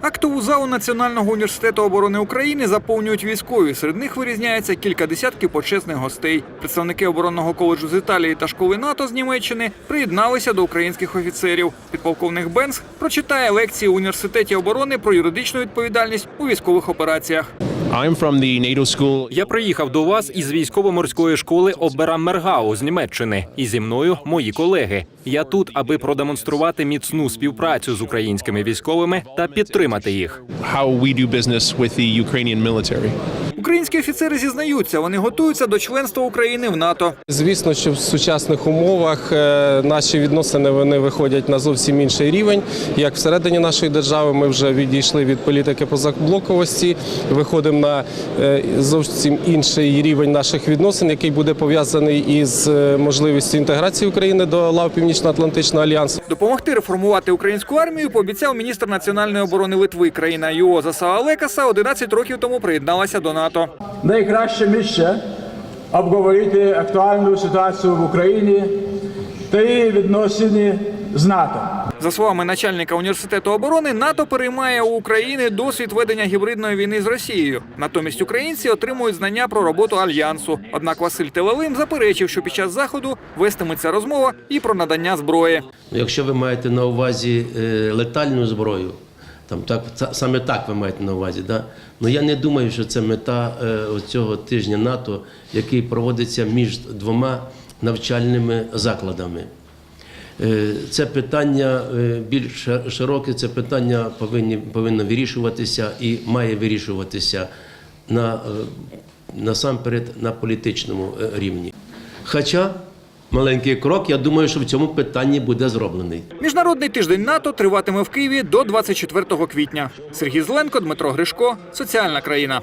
Актову залу Національного університету оборони України заповнюють військові. Серед них вирізняється кілька десятків почесних гостей. Представники оборонного коледжу з Італії та школи НАТО з Німеччини приєдналися до українських офіцерів. Підполковник Бенц прочитає лекції у університеті оборони про юридичну відповідальність у військових операціях. I'm from the NATO school. Я приїхав до вас із військово-морської школи Обераммергау з Німеччини, і зі мною мої колеги. Я тут, аби продемонструвати міцну співпрацю з українськими військовими та підтримати їх. How we do business with the Ukrainian military. Українські офіцери зізнаються, вони готуються до членства України в НАТО. Звісно, що в сучасних умовах е, наші відносини вони виходять на зовсім інший рівень. Як всередині нашої держави ми вже відійшли від політики позаблоковості, виходимо на е, зовсім інший рівень наших відносин, який буде пов'язаний із е, можливістю інтеграції України до лав Північно-Атлантичного альянсу. Допомогти реформувати українську армію пообіцяв міністр національної оборони Литви. Країна Юоза Саалекаса 11 років тому приєдналася до НАТО. Найкраще місце обговорити актуальну ситуацію в Україні та її відносини з НАТО. За словами начальника університету оборони, НАТО переймає у України досвід ведення гібридної війни з Росією. Натомість українці отримують знання про роботу альянсу. Однак Василь Телевим заперечив, що під час заходу вестиметься розмова і про надання зброї. Якщо ви маєте на увазі е, летальну зброю, там так саме так ви маєте на увазі, да? Ну я не думаю, що це мета е, цього тижня НАТО, який проводиться між двома навчальними закладами. Е, Це питання е, більш широке, це питання повинні, повинно вирішуватися і має вирішуватися на, е, насамперед на політичному е, рівні. Хоча маленький крок, я думаю, що в цьому питанні буде зроблений. Міжнародний тиждень НАТО триватиме в Києві до 24 квітня. Сергій Зеленко, Дмитро Гришко, соціальна країна.